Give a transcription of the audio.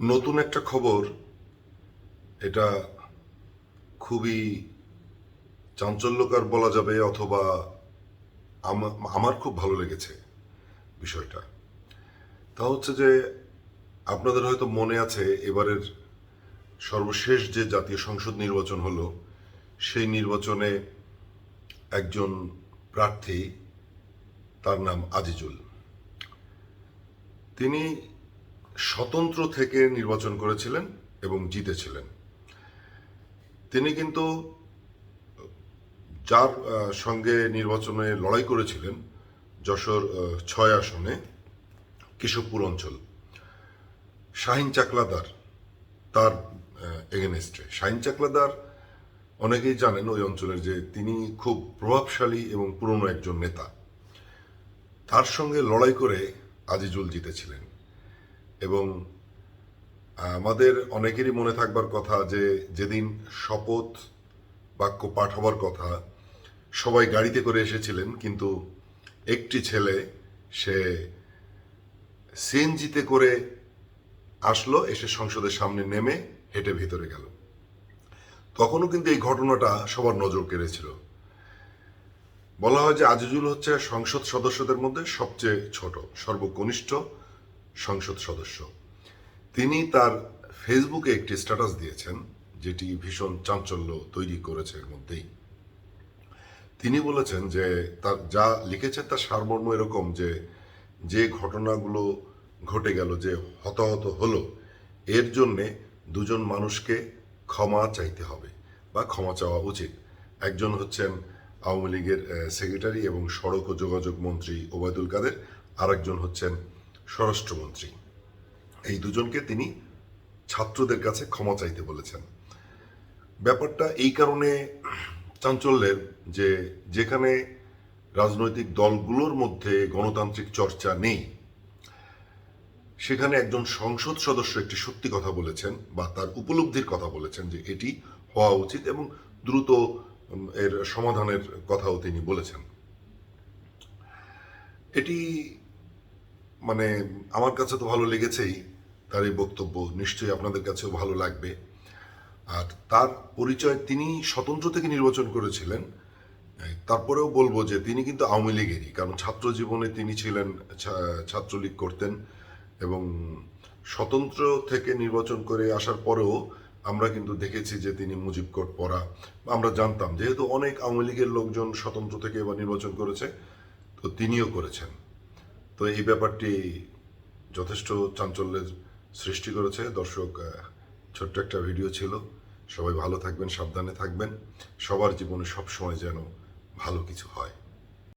নতুন একটা খবর, এটা খুবই চাঞ্চল্যকর বলা যাবে অথবা আমার খুব ভালো লেগেছে বিষয়টা। তা হচ্ছে যে আপনাদের হয়তো মনে আছে, এবারের সর্বশেষ যে জাতীয় সংসদ নির্বাচন হলো, সেই নির্বাচনে একজন প্রার্থী, তার নাম আজিজুল। তিনি স্বতন্ত্র থেকে নির্বাচন করেছিলেন এবং জিতেছিলেন। তিনি কিন্তু, যার সঙ্গে নির্বাচনে লড়াই করেছিলেন যশোর ছয় আসনে কেশবপুর অঞ্চল। শাহিন চাকলাদার, তার এগেনস্টে শাহিন চাকলাদার, অনেকেই জানেন ওই অঞ্চলের যে তিনি খুব প্রভাবশালী এবং পুরনো একজন নেতা। তার সঙ্গে লড়াই করে আজিজুল জিতেছিলেন। এবং আমাদের অনেকেরই মনে থাকবার কথা যে যেদিন শপথ বাক্য পাঠ হবার কথা, সবাই গাড়িতে করে এসেছিলেন, কিন্তু একটি ছেলে, সে সিএনজিতে করে আসলো, এসে সংসদের সামনে নেমে হেঁটে ভিতরে গেল। তখনও কিন্তু এই ঘটনাটা সবার নজর কেড়েছিল। বলা হয় যে আজিজুল হচ্ছে সংসদ সদস্যদের মধ্যে সবচেয়ে ছোট, সর্বকনিষ্ঠ সংসদ সদস্য। তিনি তার ফেসবুকে একটি স্ট্যাটাস দিয়েছেন, যেটি ভীষণ চাঞ্চল্য তৈরি করেছে এর মধ্যেই। তিনি বলেছেন যে তার যা লিখেছেন তার সারমর্ম এরকম যে যে ঘটনাগুলো ঘটে গেল, যে হতাহত হলো, এর জন্যে দুজন মানুষকে ক্ষমা চাইতে হবে বা ক্ষমা চাওয়া উচিত। একজন হচ্ছেন আওয়ামী লীগের সেক্রেটারি এবং সড়ক ও যোগাযোগ মন্ত্রী ওবায়দুল কাদের, আরেকজন হচ্ছেন স্বরাষ্ট্রমন্ত্রী। এই দুজনকে তিনি ছাত্রদের কাছে ক্ষমা চাইতে বলেছেন। ব্যাপারটা এই কারণে চাঞ্চল্যের যে যেখানে রাজনৈতিক দলগুলোর মধ্যে গণতান্ত্রিক চর্চা নেই, সেখানে একজন সংসদ সদস্য একটি সত্যি কথা বলেছেন বা তার উপলব্ধির কথা বলেছেন যে এটি হওয়া উচিত এবং দ্রুত এর সমাধানের কথাও তিনি বলেছেন। এটি মানে আমার কাছে তো ভালো লেগেছেই তার এই বক্তব্য। নিশ্চয়ই আপনাদের কাছেও ভালো লাগবে। আর তার পরিচয় তিনি স্বতন্ত্র থেকে নির্বাচন করেছিলেন। তারপরেও বলব যে তিনি কিন্তু আওয়ামী লীগেরই, কারণ ছাত্র জীবনে তিনি ছিলেন ছাত্রলীগ করতেন এবং স্বতন্ত্র থেকে নির্বাচন করে আসার পরেও আমরা কিন্তু দেখেছি যে তিনি মুজিব কোট পড়া আমরা জানতাম যেহেতু অনেক আওয়ামী লীগের লোকজন স্বতন্ত্র থেকে এবার নির্বাচন করেছে, তো তিনিও করেছেন। তো এই ব্যাপারটি যথেষ্ট চাঞ্চল্যের সৃষ্টি করেছে। দর্শক ছোট্ট একটা ভিডিও ছিল। সবাই ভালো থাকবেন, সাবধানে থাকবেন। সবার জীবনে সবসময় যেন ভালো কিছু হয়।